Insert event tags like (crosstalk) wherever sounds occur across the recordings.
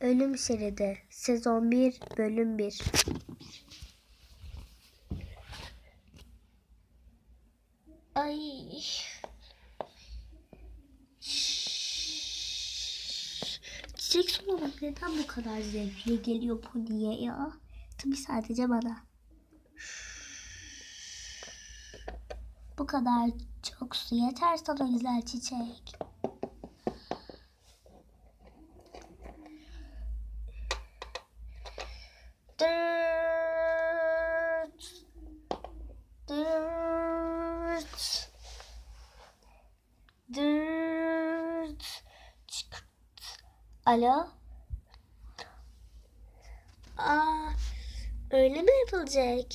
Ölüm Şeridi Sezon 1 Bölüm 1 Ay. Çiçek sulamak neden bu kadar zevkli geliyor Pony'e ya? Tabii sadece bana. Bu kadar çok su yeter sana güzel çiçek. Dırt. Dırt. Dırt. Çıkırt. Alo? Aa, öyle mi yapılacak?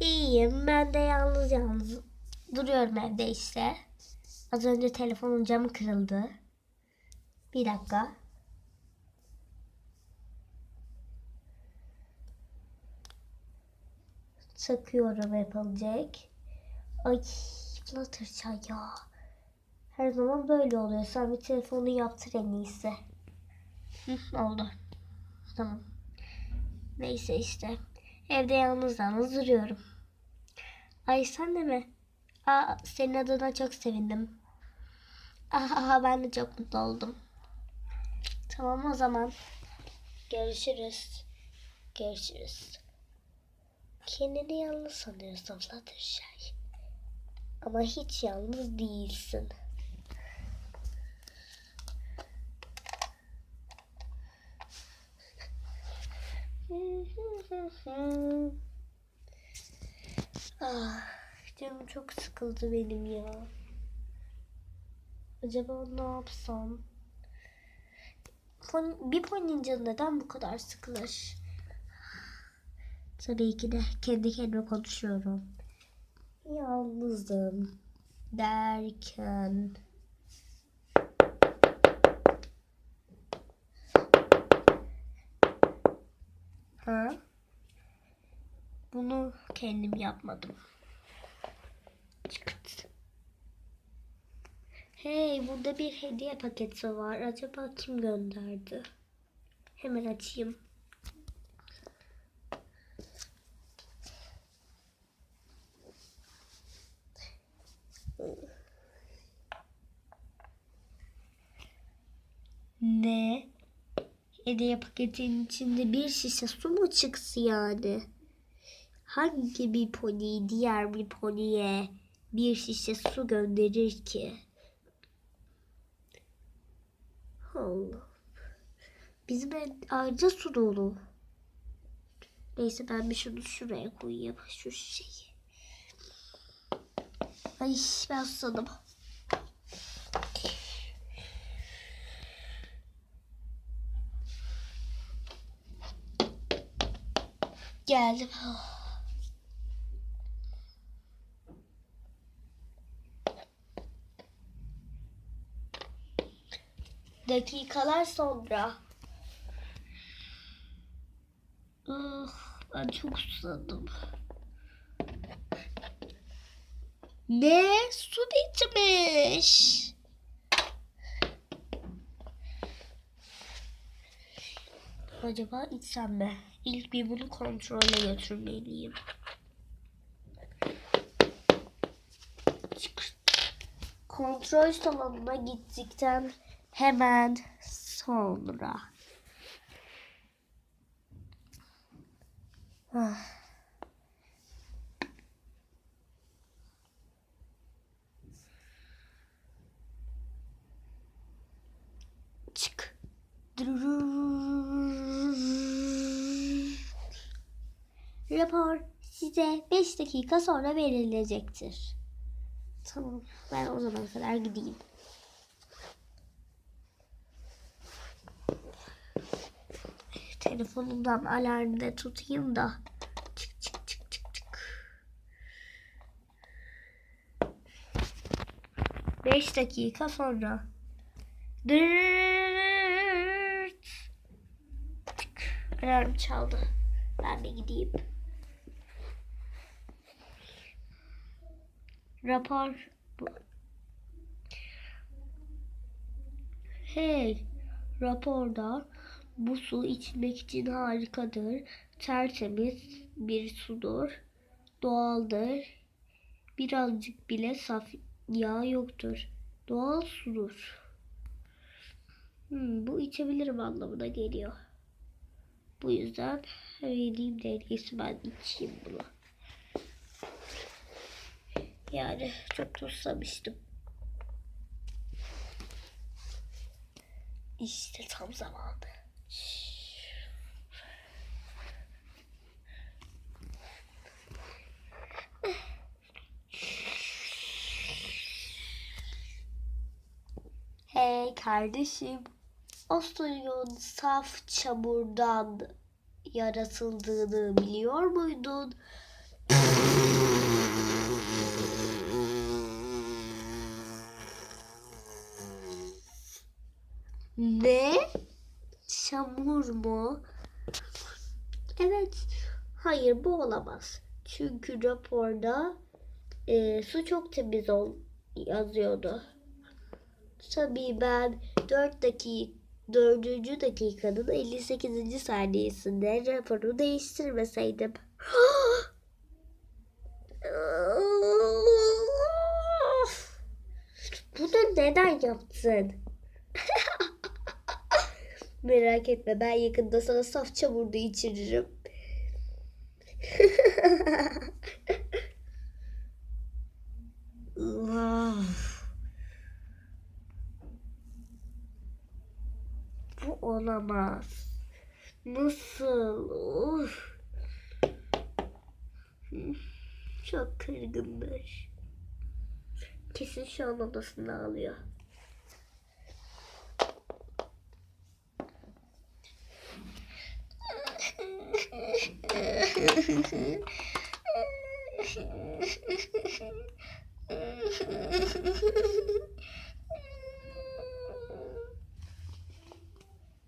İyiyim. Ben de yalnız yalnız duruyorum evde işte. Az önce telefonun camı kırıldı. Bir dakika. Takıyorum yapılacak. Ay Fluttershy ya. Her zaman böyle oluyor. Sen bir telefonu yaptır en iyisi. Hı, oldu. Tamam. Neyse işte. Evde yalnız yalnız duruyorum. Ay sen de mi? Aa, senin adına çok sevindim. Aha, ben de çok mutlu oldum. Tamam o zaman. Görüşürüz. Görüşürüz. Kendini yalnız sanıyorsun Fluttershy. Ama hiç yalnız değilsin. Ah, canım çok sıkıldı benim ya. Acaba ne yapsam? Bir poninin canı neden bu kadar sıkılır? Tabii ki de kendi kendime konuşuyorum. Yalnızım derken... Ha? Bunu kendim yapmadım. Çıkırt. Hey, burada bir hediye paketi var. Acaba kim gönderdi? Hemen açayım. Ne? Hediye paketinin içinde bir şişe su mu çıktı yani? Hangi bir pony diğer bir poniye bir şişe su gönderir ki? Allah. Bizim ayrıca su dolu. Neyse ben bir şunu şuraya koyayım. Şu şişeyi. Ay ben susadım. Geldim. Dakikalar sonra. Ah, ben çok susadım. Ne? Su içmiş. Acaba içsem mi? İlk bir bunu kontrole götürmeliyim. Kontrol salonuna gittikten hemen sonra. Ah. Çık. Rapor size 5 dakika sonra verilecektir. Tamam. Ben o zaman kadar gideyim. Telefonumdan alarmı da tutayım da. Çık çık çık çık çık. 5 dakika sonra. Dırt. Alarm çaldı. Ben de gideyim. Rapor. Hey, raporda bu su içmek için harikadır. Tertemiz bir sudur. Doğaldır. Birazcık bile saf yağ yoktur. Doğal sudur. Hmm, bu içebilirim anlamına geliyor. Bu yüzden vereyim de ben içeyim bunu. Yani çok susamıştım. İşte tam zamanı. Hey kardeşim. O suyun saf çamurdan yaratıldığını biliyor muydun? Ne? Çamur mu? Evet. Hayır bu olamaz. Çünkü raporda e, su çok temiz ol yazıyordu. Tabii ben 4 dakika 4. dakikanın 58. saniyesinde raporu değiştirmeseydim. (gasps) Bunu neden yaptın? Merak etme ben yakında sana saf çamurda içiririm. (laughs) Bu olamaz. Nasıl? Uf. Çok kırgındır. Kesin şu an odasında ağlıyor.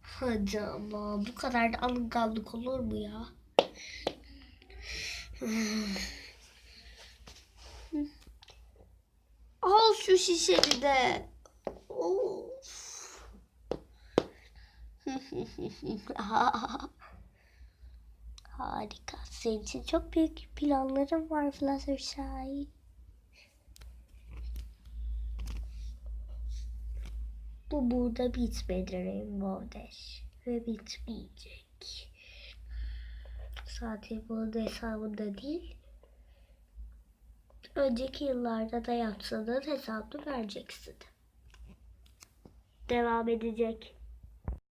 Hadi ama bu kadar da alınganlık olur mu ya? Al şu şişeni de. Of. (laughs) Harika. Senin için çok büyük planlarım var Fluttershy. Bu burada bitmedi Rainbow Dash. Ve bitmeyecek. Zaten bunun hesabında değil. Önceki yıllarda da yaptığının hesabını vereceksin. Devam edecek.